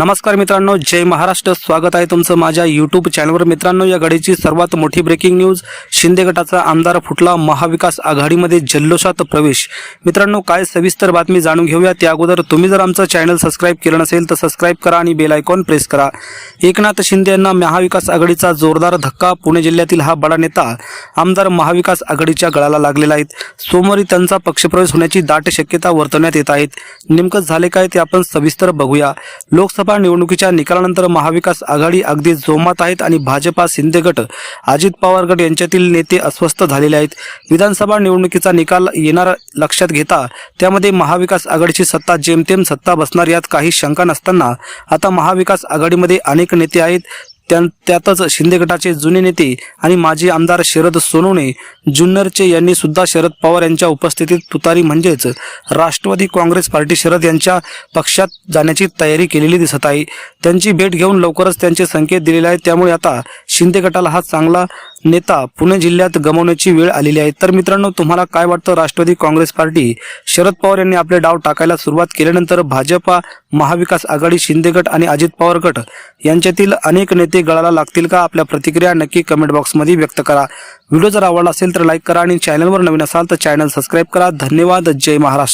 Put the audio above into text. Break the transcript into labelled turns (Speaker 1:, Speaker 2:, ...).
Speaker 1: नमस्कार मित्रांनो जय महाराष्ट्र. स्वागत आहे तुमचं माझ्या यूट्यूब चॅनलवर मित्रांनो या घडीची सर्वात मोठी ब्रेकिंग न्यूज शिंदे गटाचा आमदार फुटला महाविकास आघाडीमध्ये जल्लोषात प्रवेश. मित्रांनो काय सविस्तर बातमी जाणून घेऊया. त्या अगोदर तुम्ही जर आमचं चॅनल सबस्क्राईब केलं नसेल तर सबस्क्राईब करा आणि बेल आयकॉन प्रेस करा. एकनाथ शिंदे यांना महाविकास आघाडीचा जोरदार धक्का. पुणे जिल्ह्यातील हा बडा नेता आमदार महाविकास आघाडीच्या गळाला लागलेला आहेत सोमवारी त्यांचा पक्षप्रवेश होण्याची दाट शक्यता वर्तवण्यात येत आहेत. नेमकं झाले काय ते आपण सविस्तर बघूया. लोकसभा निवडणुकीच्या निकालानंतर महाविकास आघाडी अगदी जोमात आहेत आणि भाजपा शिंदे गट अजित पवार गट यांच्यातील नेते अस्वस्थ झालेले आहेत. विधानसभा निवडणुकीचा निकाल येणार लक्षात घेता त्यामध्ये महाविकास आघाडीची सत्ता जेमतेम सत्ता बसणार यात काही शंका नसताना आता महाविकास आघाडीमध्ये अनेक नेते आहेत. त्या त्यातच शिंदे गटाचे जुने नेते आणि माजी आमदार शरद सोनवणे जुन्नरचे यांनी सुद्धा शरद पवार यांच्या उपस्थितीत तुतारी म्हणजेच राष्ट्रवादी काँग्रेस पार्टी शरद यांच्या पक्षात जाण्याची तयारी केलेली दिसत आहे. त्यांची भेट घेऊन लवकरच त्यांचे संकेत दिलेले आहेत. त्यामुळे आता शिंदे गटाला हा चांगला नेता पुणे जिल्ह्यात गमावण्याची वेळ आलेली आहे. तर मित्रांनो तुम्हाला काय वाटतं? राष्ट्रवादी काँग्रेस पार्टी शरद पवार यांनी आपले डाव टाकायला सुरुवात केल्यानंतर भाजपा महाविकास आघाडी शिंदे गट आणि अजित पवार गट यांच्यातील अनेक नेते गळाला लागतील का? आपल्या प्रतिक्रिया नक्की कमेंट बॉक्समध्ये व्यक्त करा. व्हिडिओ जर आवडला असेल तर लाईक करा आणि चॅनलवर नवीन असाल तर चॅनल सबस्क्राईब करा. धन्यवाद. जय महाराष्ट्र.